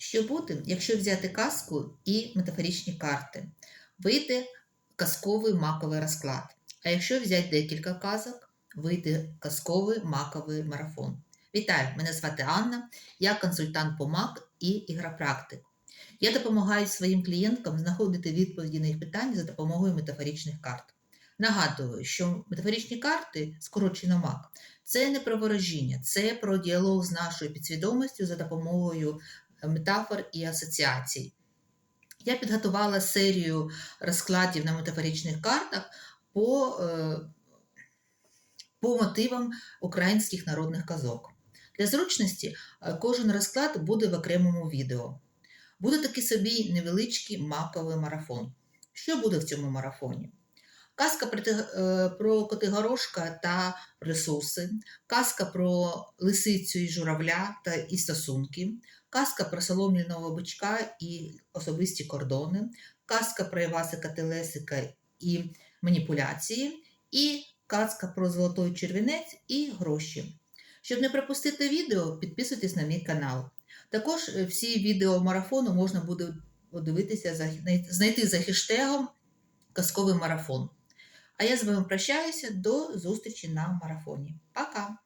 Що буде, якщо взяти казку і метафоричні карти? Вийде казковий маковий розклад. А якщо взяти декілька казок, вийде казковий маковий марафон. Вітаю! Мене звати Анна, я консультант по МАК і ігропрактик. Я допомагаю своїм клієнткам знаходити відповіді на їх питання за допомогою метафоричних карт. Нагадую, що метафоричні карти, скорочено МАК, це не про ворожіння, це про діалог з нашою підсвідомістю за допомогою метафор і асоціацій. Я підготувала серію розкладів на метафоричних картах по, е, по мотивам українських народних казок. Для зручності е, кожен розклад буде в окремому відео. Буде такий собі невеличкий маковий марафон. Що буде в цьому марафоні? Казка про е, Котигорошка та ресурси, казка про лисицю і журавля та і стосунки, казка про солом'яного бичка і особисті кордони, казка про Івасика Телесика і маніпуляції, і казка про золотой червінець і гроші. Щоб не пропустити відео, підписуйтесь на мій канал. Також е, всі відео марафону можна буде подивитися, знайти за хештегом Казковий марафон. А я з вами прощаюся до зустрічі на марафоні. Пока!